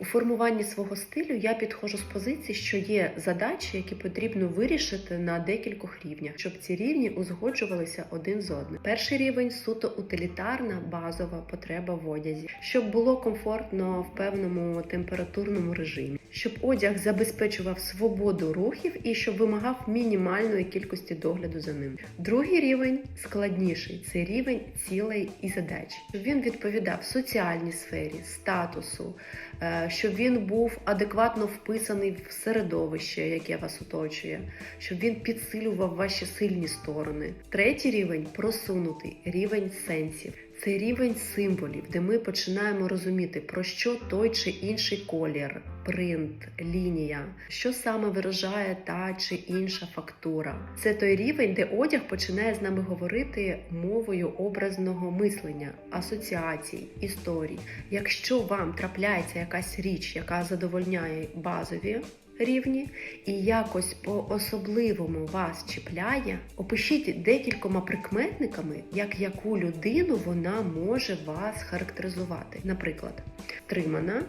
У формуванні свого стилю я підходжу з позиції, що є задачі, які потрібно вирішити на декількох рівнях, щоб ці рівні узгоджувалися один з одним. Перший рівень суто утилітарна базова потреба в одязі, щоб було комфортно в певному температурному режимі, щоб одяг забезпечував свободу рухів і щоб вимагав мінімальної кількості догляду за ним. Другий рівень складніший це рівень цілей і задач. Щоб він відповідав соціальній сфері, статусу, е, щоб він був адекватно вписаний в середовище, яке вас оточує, щоб він підсилював ваші сильні сторони. Третій рівень просунутий рівень сенсів. Це рівень символів, де ми починаємо розуміти, про що той чи інший колір, принт, лінія, що саме виражає та чи інша фактура. Це той рівень, де одяг починає з нами говорити мовою образного мислення, асоціацій, історій. Якщо вам трапляється якась річ, яка задовольняє базові рівні і якось по-особливому вас чіпляє, опишіть декількома прикметниками, як яку людину вона може вас характеризувати. Наприклад, тримана,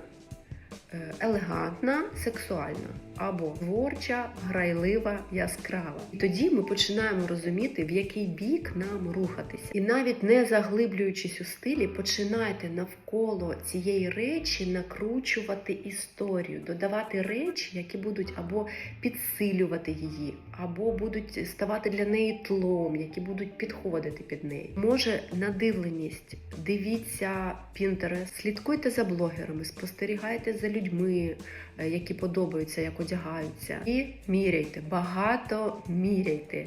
елегантна, сексуальна або творча, грайлива, яскрава. І тоді ми починаємо розуміти, в який бік нам рухатися. І навіть не заглиблюючись у стилі, починайте навколо цієї речі накручувати історію, додавати речі, які будуть або підсилювати її, або будуть ставати для неї тлом, які будуть підходити під неї. Може, надивленість, дивіться Pinterest, слідкуйте за блогерами, спостерігайте за людьми, е, які подобаються, як одягаються, і міряйте, багато міряйте.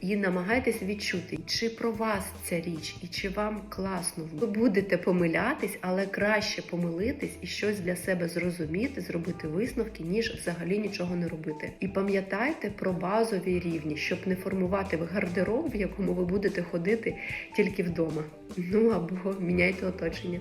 І намагайтесь відчути, чи про вас ця річ, і чи вам класно. Ви будете помилятись, але краще помилитись і щось для себе зрозуміти, зробити висновки, ніж взагалі нічого не робити. І пам'ятайте про базові рівні, щоб не формувати гардероб, в якому ви будете ходити тільки вдома. Ну або міняйте оточення.